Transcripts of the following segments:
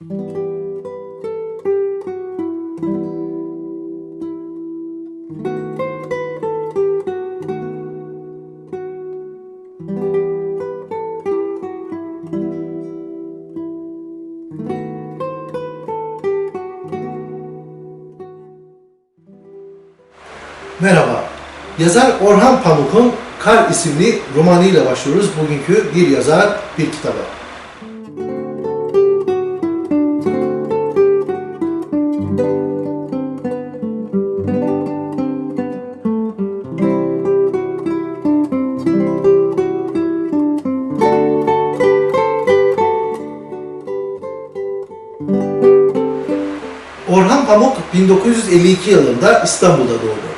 Merhaba. Yazar Orhan Pamuk'un Kar isimli romanıyla başlıyoruz bugünkü Bir Yazar Bir Kitaba. Pamuk 1952 yılında İstanbul'da doğdu.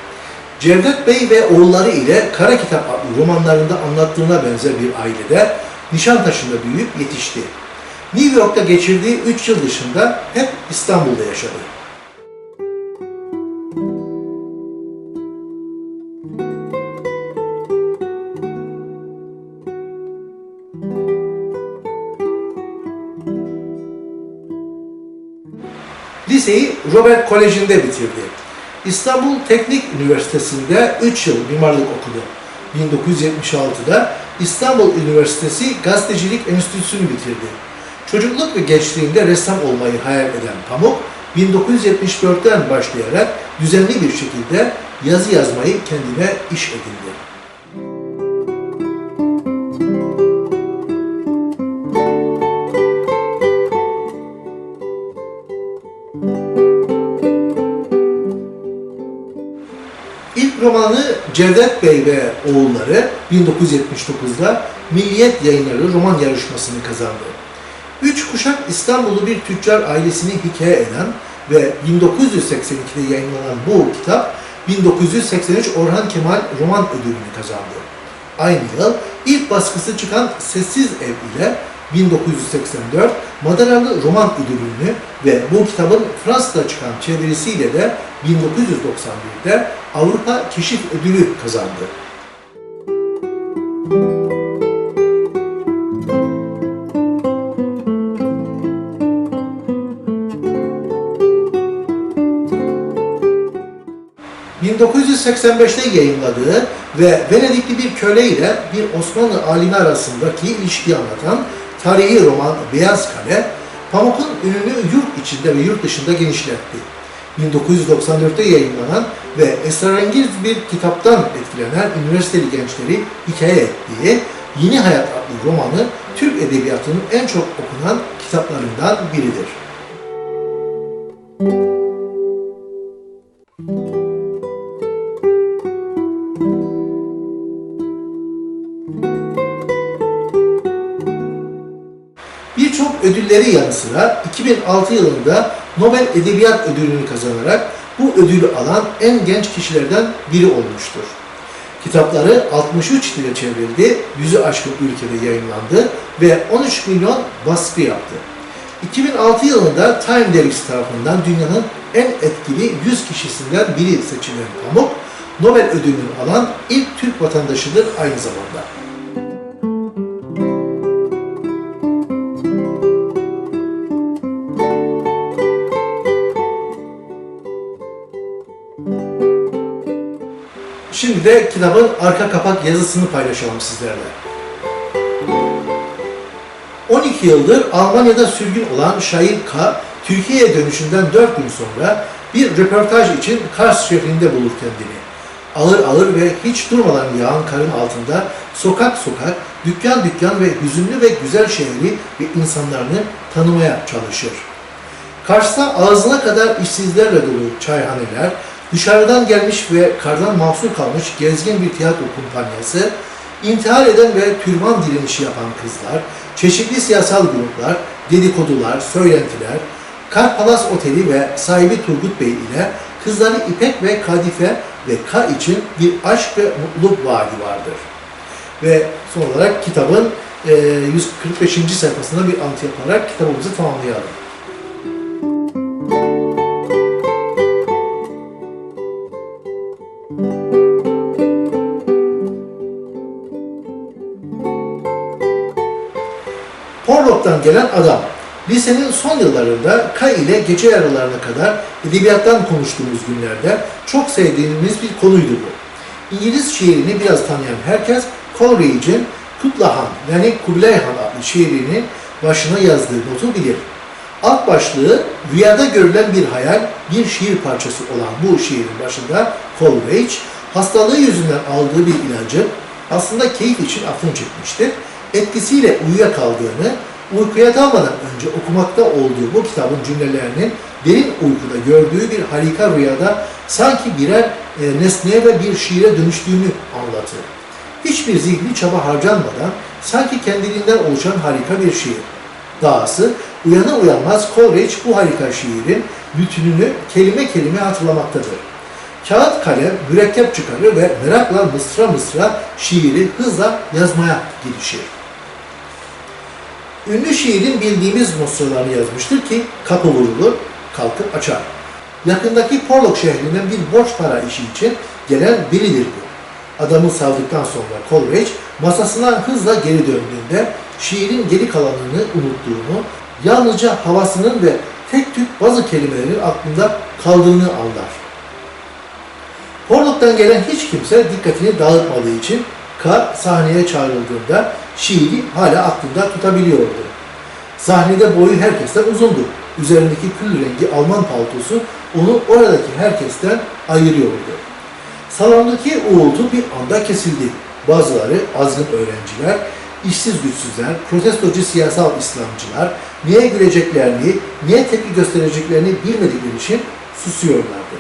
Cevdet Bey ve oğulları ile Kara Kitap adlı romanlarında anlattığına benzer bir ailede Nişantaşı'nda büyüyüp yetişti. New York'ta geçirdiği 3 yıl dışında hep İstanbul'da yaşadı. Liseyi Robert Koleji'nde bitirdi. İstanbul Teknik Üniversitesi'nde 3 yıl mimarlık okudu. 1976'da İstanbul Üniversitesi Gazetecilik Enstitüsü'nü bitirdi. Çocukluk ve gençliğinde ressam olmayı hayal eden Pamuk, 1974'ten başlayarak düzenli bir şekilde yazı yazmayı kendine iş edindi. Romanı Cevdet Bey ve Oğulları 1979'da Milliyet Yayınları roman yarışmasını kazandı. Üç kuşak İstanbullu bir tüccar ailesini hikaye eden ve 1982'de yayınlanan bu kitap 1983 Orhan Kemal Roman Ödülünü kazandı. Aynı yıl ilk baskısı çıkan Sessiz Ev ile 1984 Madaralı Roman Ödülünü ve bu kitabın Fransa'da çıkan çevirisiyle de 1991'de Avrupa Keşif Ödülü kazandı. ...1985'te yayınladığı ve Venedikli bir köle ile bir Osmanlı alimi arasındaki ilişkiyi anlatan tarihi roman Beyaz Kale, Pamuk'un ününü yurt içinde ve yurt dışında genişletti. 1994'te yayınlanan ve esrarengiz bir kitaptan etkilenen üniversiteli gençleri hikaye ettiği Yeni Hayat adlı romanı Türk Edebiyatı'nın en çok okunan kitaplarından biridir. Birçok ödülleri yanı sıra 2006 yılında Nobel Edebiyat Ödülünü kazanarak bu ödülü alan en genç kişilerden biri olmuştur. Kitapları 63 dile çevrildi, yüzü aşkın ülkede yayınlandı ve 13 milyon baskı yaptı. 2006 yılında Time dergisi tarafından dünyanın en etkili 100 kişisinden biri seçilen Pamuk, Nobel ödülünü alan ilk Türk vatandaşıdır aynı zamanda. Şimdi de kitabın arka kapak yazısını paylaşalım sizlerle. 12 yıldır Almanya'da sürgün olan Şahin K. Türkiye'ye dönüşünden 4 gün sonra bir röportaj için Kars şehrinde bulur kendini. Ağır ağır ve hiç durmadan yağan karın altında sokak sokak, dükkan dükkan ve hüzünlü ve güzel şehri ve insanlarını tanımaya çalışır. Kars'ta ağzına kadar işsizlerle dolu çayhaneler, dışarıdan gelmiş ve kardan mahsur kalmış gezgin bir tiyatro kumpanyası, intihar eden ve türban direnişi yapan kızlar, çeşitli siyasal gruplar, dedikodular, söylentiler, Kar Palas Oteli ve sahibi Turgut Bey ile kızları İpek ve Kadife ve K için bir aşk ve mutluluk vaadi vardır. Ve son olarak kitabın e, 145. sayfasında bir antı yaparak kitabımızı tamamlayalım. Porlok'tan gelen adam Lisenin son yıllarında K ile gece yarılarına kadar edebiyattan konuştuğumuz günlerde çok sevdiğimiz bir konuydu bu. İngiliz şiirini biraz tanıyan herkes Coleridge'in Kutlahan yani Kubilay Han adlı şiirini başına yazdığı notu bilir. Alt başlığı rüyada görülen bir hayal, bir şiir parçası olan bu şiirin başında Coleridge, hastalığı yüzünden aldığı bir ilacı aslında keyif için aklını çekmiştir. Etkisiyle uyuyakaldığını, uykuya dalmadan önce okumakta olduğu bu kitabın cümlelerinin derin uykuda gördüğü bir harika rüyada sanki birer e, nesneye ve bir şiire dönüştüğünü anlatır. Hiçbir zihni çaba harcanmadan sanki kendiliğinden oluşan harika bir şiir. Dahası uyanır uyanmaz Coleridge bu harika şiirin bütününü kelime kelime hatırlamaktadır. Kağıt kalem mürekkep çıkarır ve merakla mısra mısra şiiri hızla yazmaya girişir. Ünlü şiirin bildiğimiz mısralarını yazmıştır ki kapı vurulur, kalkıp açar. Yakındaki Porlok şehrinden bir borç para işi için gelen biridir bu. Adamı savdıktan sonra Coleridge masasına hızla geri döndüğünde şiirin geri kalanını unuttuğunu, yalnızca havasının ve tek tük bazı kelimelerin aklında kaldığını anlar. Porlok'tan gelen hiç kimse dikkatini dağıtmadığı için K sahneye çağrıldığında şiiri hala aklında tutabiliyordu. Sahnede boyu herkesten uzundu. Üzerindeki kül rengi Alman paltosu onu oradaki herkesten ayırıyordu. Salondaki uğultu bir anda kesildi. Bazıları azgın öğrenciler, işsiz güçsüzler, protestocu siyasal İslamcılar niye güleceklerini, niye tepki göstereceklerini bilmedikleri için susuyorlardı.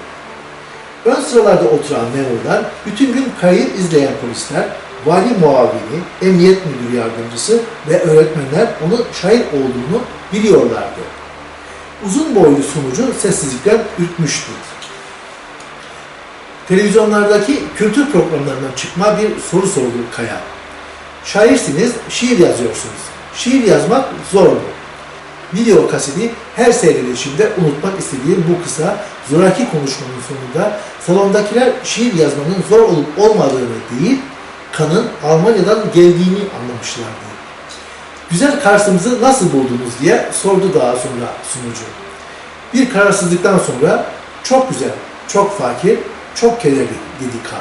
Ön sıralarda oturan memurlar, bütün gün kayıt izleyen polisler, vali muavini, emniyet müdürü yardımcısı ve öğretmenler onun şair olduğunu biliyorlardı. Uzun boylu sunucu sessizlikten ürkmüştü. Televizyonlardaki kültür programlarından çıkma bir soru sordu Kaya. Şairsiniz, şiir yazıyorsunuz. Şiir yazmak zor mu? Video kaseti her seyredişimde unutmak istediğim bu kısa, zoraki konuşmanın sonunda salondakiler şiir yazmanın zor olup olmadığını değil, kanın Almanya'dan geldiğini anlamışlardı. Güzel Kars'ımızı nasıl buldunuz diye sordu daha sonra sunucu. Bir kararsızlıktan sonra çok güzel, çok fakir, çok kederli dedi K.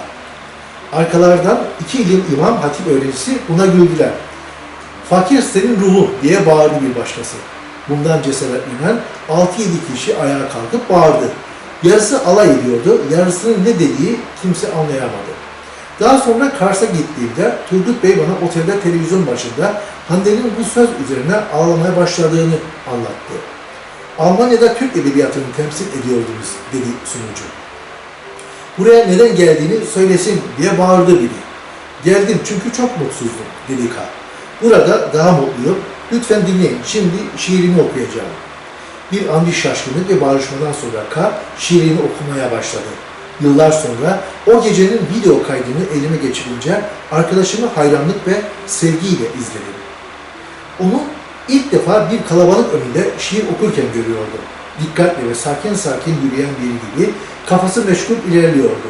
Arkalardan iki ilin imam hatip öğrencisi buna güldüler. Fakir senin ruhu diye bağırdı bir başkası. Bundan cesaretlenen 6-7 kişi ayağa kalkıp bağırdı. Yarısı alay ediyordu, yarısının ne dediği kimse anlayamadı. Daha sonra Kars'a gittiğimde Turgut Bey bana otelde televizyon başında Hande'nin bu söz üzerine ağlamaya başladığını anlattı. Almanya'da Türk edebiyatını temsil ediyordunuz dedi sunucu. Buraya neden geldiğini söylesin diye bağırdı biri. Geldim çünkü çok mutsuzdum dedi K. Burada daha mutluyum. Lütfen dinleyin. Şimdi şiirimi okuyacağım. Bir an bir şaşkınlık ve bağırışmadan sonra K şiirini okumaya başladı. Yıllar sonra o gecenin video kaydını elime geçirince arkadaşımı hayranlık ve sevgiyle izledim. Onu ilk defa bir kalabalık önünde şiir okurken görüyordum. Dikkatli ve sakin sakin yürüyen biri gibi kafası meşgul ilerliyordu.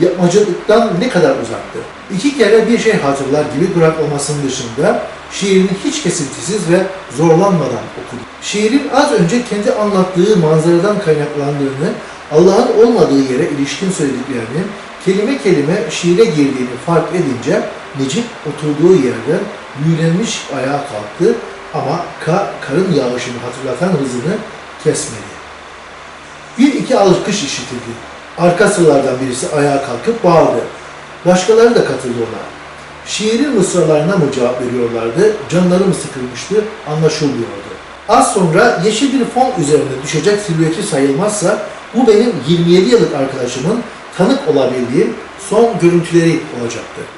Yapmacılıktan ne kadar uzaktı. İki kere bir şey hatırlar gibi duraklamasının dışında şiirini hiç kesintisiz ve zorlanmadan okudu. Şiirin az önce kendi anlattığı manzaradan kaynaklandığını, Allah'ın olmadığı yere ilişkin söylediklerinin kelime kelime şiire girdiğini fark edince Necip oturduğu yerden büyülenmiş ayağa kalktı ama K karın yağışını hatırlatan hızını kesmedi. Bir iki alkış işitildi. Arka sıralardan birisi ayağa kalkıp bağırdı. Başkaları da katıldı ona. Şiirin mısralarına mı cevap veriyorlardı, canları mı sıkılmıştı anlaşılmıyordu. Az sonra yeşil bir fon üzerinde düşecek silüeti sayılmazsa bu benim 27 yıllık arkadaşımın tanık olabildiğim son görüntüleri olacaktı.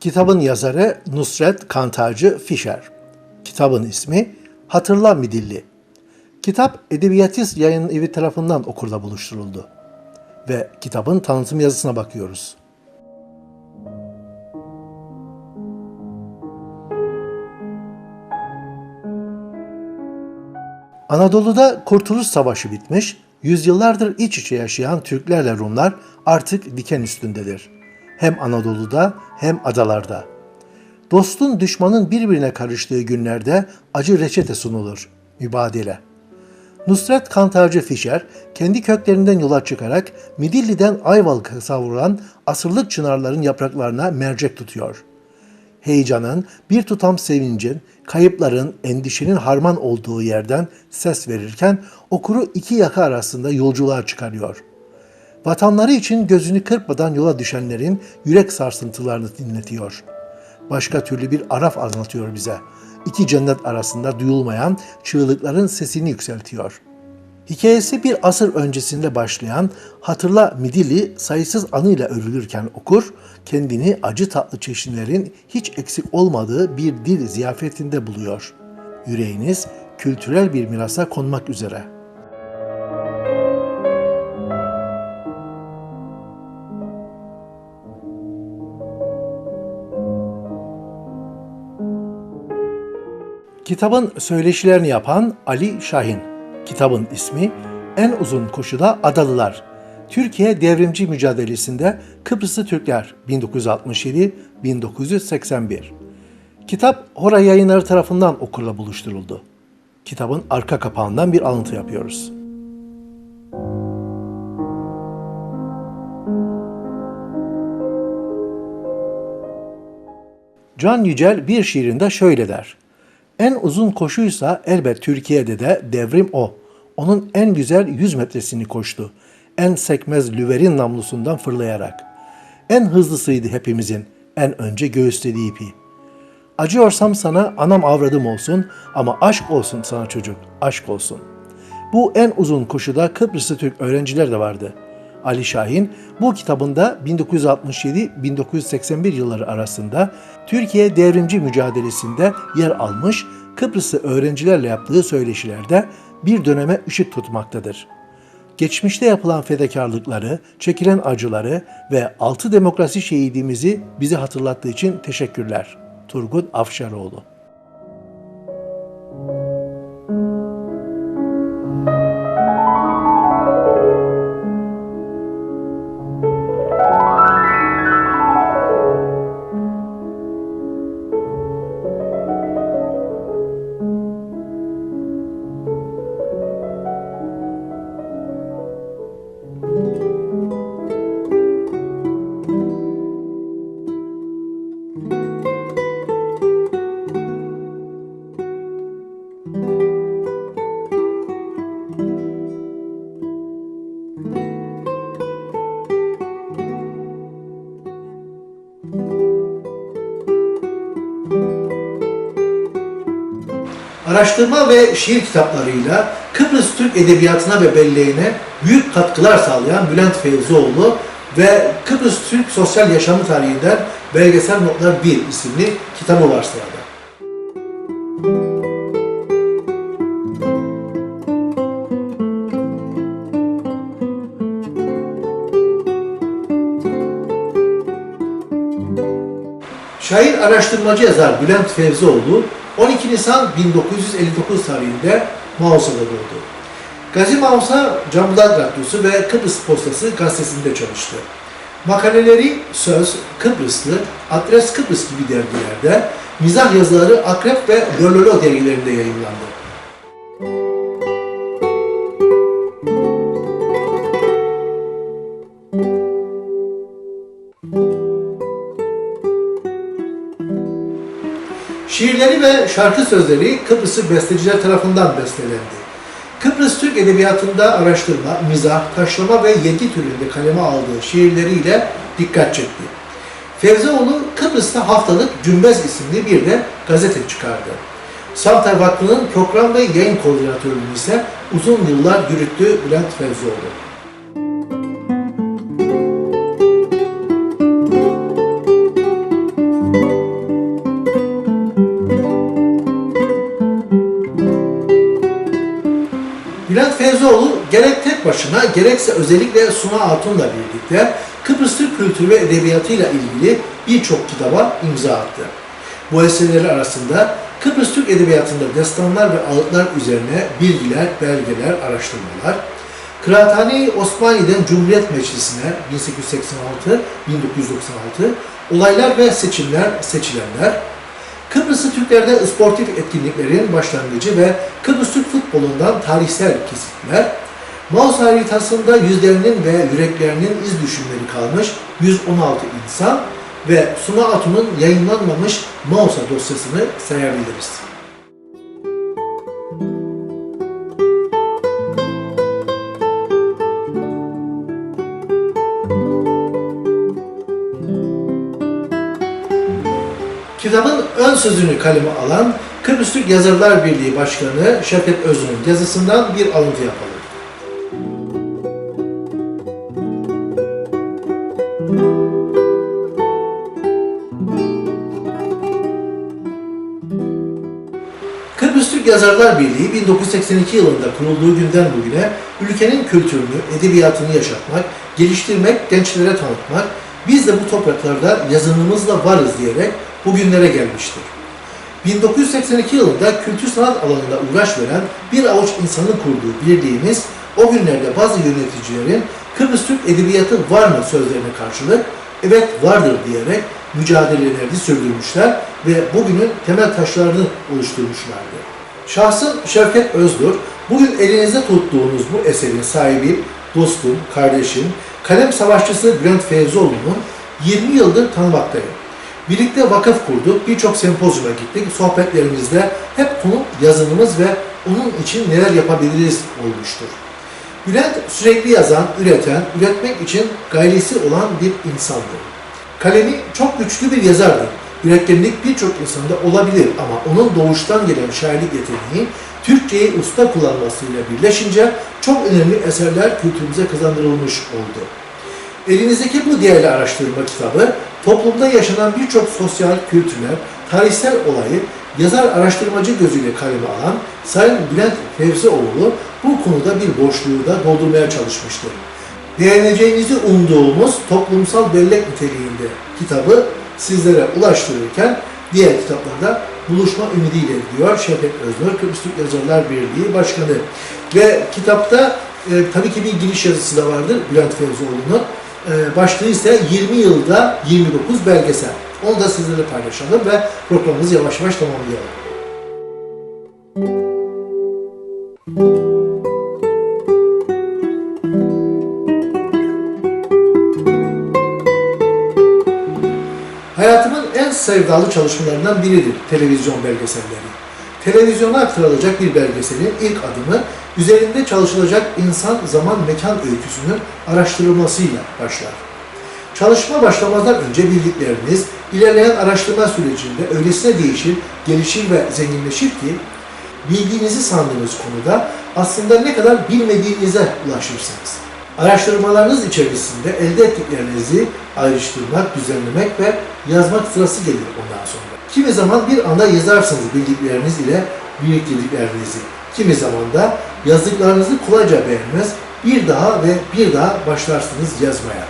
Kitabın yazarı Nusret Kantarcı Fischer. Kitabın ismi Hatırla Midilli. Kitap Edebiyatist Yayın Evi tarafından okurla buluşturuldu. Ve kitabın tanıtım yazısına bakıyoruz. Anadolu'da Kurtuluş Savaşı bitmiş, yüzyıllardır iç içe yaşayan Türklerle Rumlar artık diken üstündedir. Hem Anadolu'da hem adalarda. Dostun düşmanın birbirine karıştığı günlerde acı reçete sunulur. Mübadele. Nusret Kantarcı Fişer, kendi köklerinden yola çıkarak Midilli'den Ayvalık'a savrulan asırlık çınarların yapraklarına mercek tutuyor. Heyecanın, bir tutam sevincin, kayıpların, endişenin harman olduğu yerden ses verirken okuru iki yaka arasında yolculuğa çıkarıyor. Vatanları için gözünü kırpmadan yola düşenlerin yürek sarsıntılarını dinletiyor. Başka türlü bir araf anlatıyor bize. İki cennet arasında duyulmayan çığlıkların sesini yükseltiyor. Hikayesi bir asır öncesinde başlayan Hatırla Midilli sayısız anıyla örülürken okur, kendini acı tatlı çeşnilerin hiç eksik olmadığı bir dil ziyafetinde buluyor. Yüreğiniz kültürel bir mirasa konmak üzere. Kitabın söyleşilerini yapan Ali Şahin. Kitabın ismi En Uzun Koşuda Adalılar. Türkiye Devrimci Mücadelesinde Kıbrıslı Türkler 1967-1981. Kitap Hora Yayınları tarafından okurla buluşturuldu. Kitabın arka kapağından bir alıntı yapıyoruz. Can Yücel bir şiirinde şöyle der. En uzun koşuysa elbet Türkiye'de de devrim o. Onun en güzel 100 metresini koştu. En sekmez lüverin namlusundan fırlayarak. En hızlısıydı hepimizin. En önce göğüslediği ipi. Acıyorsam sana anam avradım olsun ama aşk olsun sana çocuk, aşk olsun. Bu en uzun koşuda Kıbrıslı Türk öğrenciler de vardı. Ali Şahin bu kitabında 1967-1981 yılları arasında Türkiye devrimci mücadelesinde yer almış Kıbrıslı öğrencilerle yaptığı söyleşilerde bir döneme ışık tutmaktadır. Geçmişte yapılan fedakarlıkları, çekilen acıları ve altı demokrasi şehidimizi bize hatırlattığı için teşekkürler. Turgut Afşaroğlu araştırma ve şiir kitaplarıyla Kıbrıs Türk Edebiyatı'na ve belleğine büyük katkılar sağlayan Bülent Fevzioğlu ve Kıbrıs Türk Sosyal Yaşamı Tarihinden Belgesel Notlar 1 isimli kitabı var sırada. Şair araştırmacı yazar Bülent Fevzioğlu 12 Nisan 1959 tarihinde Mausa'da doğdu. Gazi Mausa Cambular Radyosu ve Kıbrıs Postası gazetesinde çalıştı. Makaleleri Söz, Kıbrıslı, Adres Kıbrıs gibi dergilerde, mizah yazıları Akrep ve Lololo dergilerinde yayınlandı. Şiirleri ve şarkı sözleri Kıbrıslı besteciler tarafından bestelendi. Kıbrıs Türk Edebiyatı'nda araştırma, mizah, taşlama ve yedi türünde kaleme aldığı şiirleriyle dikkat çekti. Fevzioğlu Kıbrıs'ta haftalık Cümbez isimli bir de gazete çıkardı. Samter Vakfı'nın program ve yayın koordinatörlüğünü ise uzun yıllar yürüttü Bülent Fevzioğlu. Başına gerekse özellikle Suna Hatun'la birlikte Kıbrıs Türk kültürü ve edebiyatıyla ilgili birçok kitaba imza attı. Bu eserleri arasında Kıbrıs Türk Edebiyatı'nda destanlar ve ağıtlar üzerine bilgiler, belgeler, araştırmalar, Kıraathane-i Cumhuriyet Meclisi'ne 1886-1996 olaylar ve seçimler, seçilenler, Kıbrıslı Türklerde sportif etkinliklerin başlangıcı ve Kıbrıs Türk futbolundan tarihsel kesitler, Maus haritasında yüzlerinin ve yüreklerinin iz düşümleri kalmış 116 insan ve Suna Atun'un yayınlanmamış Mausa dosyasını sayabiliriz. Kitabın ön sözünü kaleme alan Kıbrıs Türk Yazarlar Birliği Başkanı Şevket Özün'ün yazısından bir alıntı yapalım. Yazarlar Birliği 1982 yılında kurulduğu günden bugüne ülkenin kültürünü, edebiyatını yaşatmak, geliştirmek, gençlere tanıtmak, biz de bu topraklarda yazınımızla varız diyerek bugünlere gelmiştir. 1982 yılında kültür sanat alanında uğraş veren bir avuç insanın kurduğu birliğimiz o günlerde bazı yöneticilerin Kıbrıs Türk Edebiyatı var mı sözlerine karşılık evet vardır diyerek mücadelelerini sürdürmüşler ve bugünün temel taşlarını oluşturmuşlardı. Şahsım Şevket Özdur, bugün elinizde tuttuğunuz bu eserin sahibi, dostum, kardeşim, kalem savaşçısı Bülent Feyzoğlu'nun 20 yıldır tanımaktayım. Birlikte vakıf kurduk, birçok sempozyuma gittik. Sohbetlerimizde hep konu yazınımız ve onun için neler yapabiliriz olmuştur. Bülent sürekli yazan, üreten, üretmek için gayresi olan bir insandı. Kalemi çok güçlü bir yazardı. Üretkenlik birçok insanda olabilir ama onun doğuştan gelen şairlik yeteneği Türkçeyi usta kullanmasıyla birleşince çok önemli eserler kültürümüze kazandırılmış oldu. Elinizdeki bu değerli araştırma kitabı toplumda yaşanan birçok sosyal, kültürel, tarihsel olayı yazar araştırmacı gözüyle kaleme alan Sayın Bülent Fevzioğlu bu konuda bir boşluğu da doldurmaya çalışmıştır. Beğeneceğinizi umduğumuz toplumsal bellek niteliğinde kitabı sizlere ulaştırırken diğer kitaplarda buluşma ümidiyle diyor Şevket Öznur, Kıbrıs Türk Yazarlar Birliği Başkanı. Ve kitapta e, tabii ki bir giriş yazısı da vardır Bülent Fevzioğlu'nun. E, başlığı ise 20 yılda 29 belgesel. Onu da sizlerle paylaşalım ve programımızı yavaş yavaş tamamlayalım. Hayatımın en sevdalı çalışmalarından biridir televizyon belgeselleri. Televizyona aktarılacak bir belgeselin ilk adımı üzerinde çalışılacak insan, zaman, mekan öyküsünün araştırılmasıyla başlar. Çalışma başlamadan önce bildikleriniz ilerleyen araştırma sürecinde öylesine değişir, gelişir ve zenginleşir ki bildiğinizi sandığınız konuda aslında ne kadar bilmediğinize ulaşırsınız. Araştırmalarınız içerisinde elde ettiklerinizi ayrıştırmak, düzenlemek ve yazmak sırası gelir ondan sonra. Kimi zaman bir anda yazarsınız bildikleriniz ile biriktirdiklerinizi. Kimi zaman da yazdıklarınızı kolayca beğenmez, bir daha ve bir daha başlarsınız yazmaya.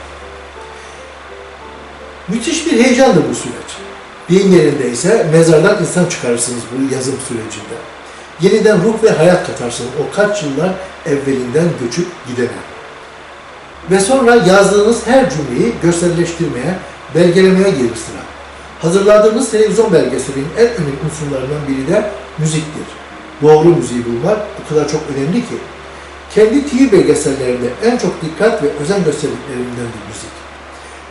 Müthiş bir heyecandır bu süreç. Deyim yerinde ise mezardan insan çıkarırsınız bu yazım sürecinde. Yeniden ruh ve hayat katarsınız o kaç yıllar evvelinden göçüp gidene. Ve sonra yazdığınız her cümleyi görselleştirmeye, belgelemeye gelir sıra. Hazırladığınız televizyon belgeselinin en önemli unsurlarından biri de müziktir. Doğru müziği bulmak o kadar çok önemli ki. Kendi TV belgesellerinde en çok dikkat ve özen gösterdiklerimindendir müzik.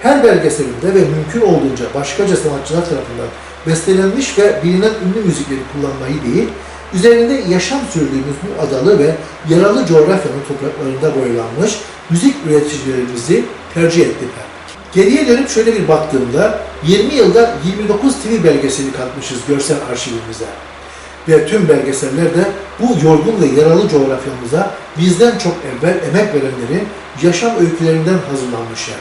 Her belgeselinde ve mümkün olduğunca başkaca sanatçılar tarafından bestelenmiş ve bilinen ünlü müzikleri kullanmayı değil, üzerinde yaşam sürdüğümüz bu adalı ve yaralı coğrafyanın topraklarında boylanmış müzik üreticilerimizi tercih ettim ben. Geriye dönüp şöyle bir baktığımda 20 yılda 29 TV belgeseli katmışız görsel arşivimize. Ve tüm belgeseller de bu yorgun ve yaralı coğrafyamıza bizden çok evvel emek verenlerin yaşam öykülerinden hazırlanmış yer.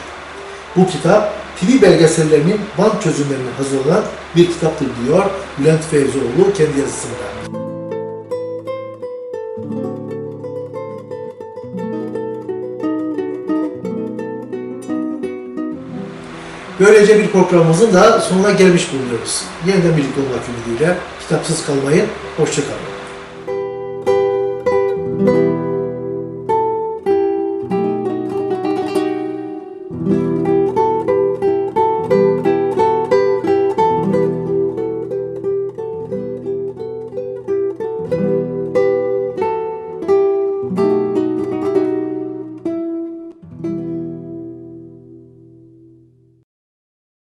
Bu kitap TV belgesellerinin band çözümlerini hazırlanan bir kitaptır diyor Bülent Feyzoğlu kendi yazısında. Böylece bir programımızın da sonuna gelmiş bulunuyoruz. Yeniden birlikte olmak ümidiyle kitapsız kalmayın. Hoşçakalın.